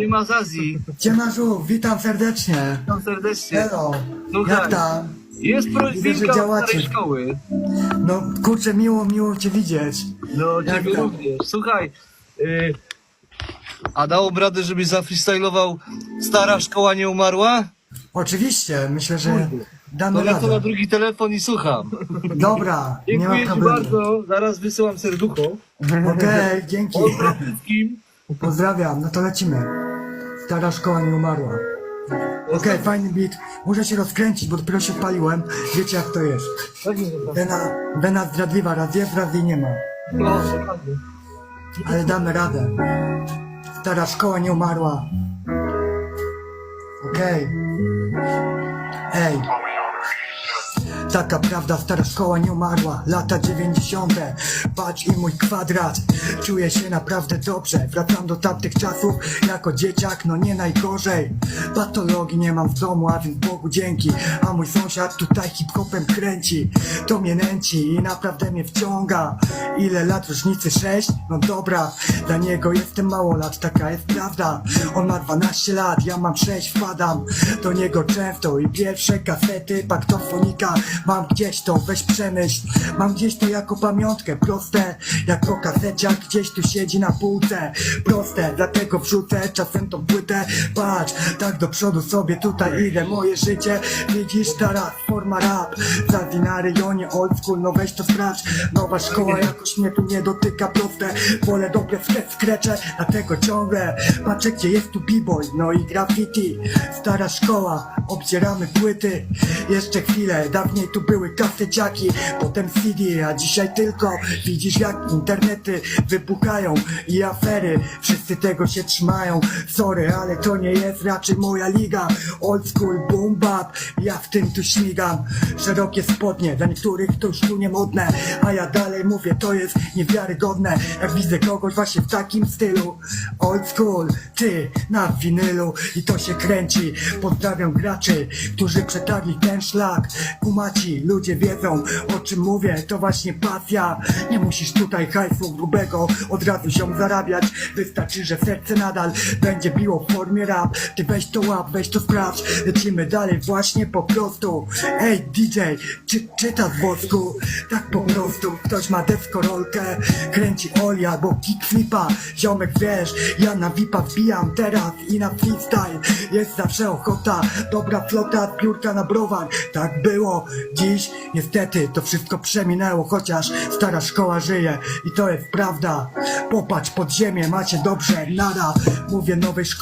Nie ma z Azji. Ciemażu, witam serdecznie. Witam serdecznie. Hello. Słuchaj. Jak tam? Jest Widzę, że prośbinka od działacie. starej szkoły. No kurczę, miło, miło cię widzieć. No, Jak ciebie tam? również. Słuchaj, y, a dałoby radę, żebyś zafreestylował Stara Szkoła Nie Umarła? Oczywiście, myślę, że damy To lecę na radę. drugi telefon i słucham. Dobra, nie ma Dziękuję Ci problemu. bardzo. Zaraz wysyłam serducho. Okej, dzięki. Wszystkim. Pozdrawiam, no to lecimy. Stara szkoła nie umarła. Okej, fajny beat. Muszę się rozkręcić, bo dopiero się paliłem. Wiecie jak to jest. Wena, wena zdradliwa, raz jest, raz jej nie ma. Ale damy radę. Stara szkoła nie umarła. Okej. Ej. Taka prawda, stara szkoła nie umarła. Lata dziewięćdziesiąte. Patrz i mój kwadrat. Czuję się naprawdę dobrze. Wracam do tamtych czasów Jako dzieciak, no nie najgorzej. Patologii nie mam w domu, a więc Bogu dzięki. A mój sąsiad tutaj hip-hopem kręci. To mnie nęci i naprawdę mnie wciąga. Ile lat różnicy? Sześć? No dobra. Dla niego jestem mało lat, taka jest prawda. On ma 12 lat, ja mam 6, wpadam Do niego często. I pierwsze kasety Paktofonika Mam gdzieś to, weź przemyśl. Mam gdzieś to jako pamiątkę Proste, jak po kaseciach Gdzieś tu siedzi na półce. Proste, dlatego wrzucę czasem tą płytę. Patrz, tak do przodu sobie tutaj idę. Moje życie, widzisz teraz forma rap. Zawi na rejonie old school, no weź to sprawdź. Nowa szkoła jakoś mnie tu nie dotyka Proste, wolę dobre skre- skrecze Dlatego ciągle patrzę gdzie jest tu b-boy. No i graffiti, stara szkoła Obdzieramy płyty. Jeszcze chwilę, dawniej tu były kaseciaki Potem CD, a dzisiaj tylko Widzisz jak internety wybuchają I afery, wszyscy tego się trzymają. Sorry, ale to nie jest raczej moja liga. Old school, boom bap Ja w tym tu śmigam. Szerokie spodnie, dla niektórych to już tu nie modne. A ja dalej mówię, to jest niewiarygodne. Jak widzę kogoś właśnie w takim stylu. Old school, ty na winylu. I to się kręci. Pozdrawiam graczy, którzy przetarli ten szlak Kumaci, ludzie wiedzą o czym mówię To właśnie pasja. Nie musisz tutaj hajsu grubego Od razu się zarabiać. Wystarczy, że serce nadal będzie biło w formie rap. Ty weź to łap, weź to sprawdź. Lecimy dalej właśnie po prostu. Ej DJ, czy czyta z wosku? Tak po prostu Ktoś ma deskorolkę. Kręci oli albo kickflipa. Ziomek wiesz, ja na VIPa wbijam teraz i na freestyle. Jest zawsze ochota, dobra flota, piórka na browar. Tak było, dziś niestety to wszystko przeminęło Chociaż stara szkoła żyje i to jest prawda. Popatrz pod ziemię, macie dobrze, nada Mówię nowej szkole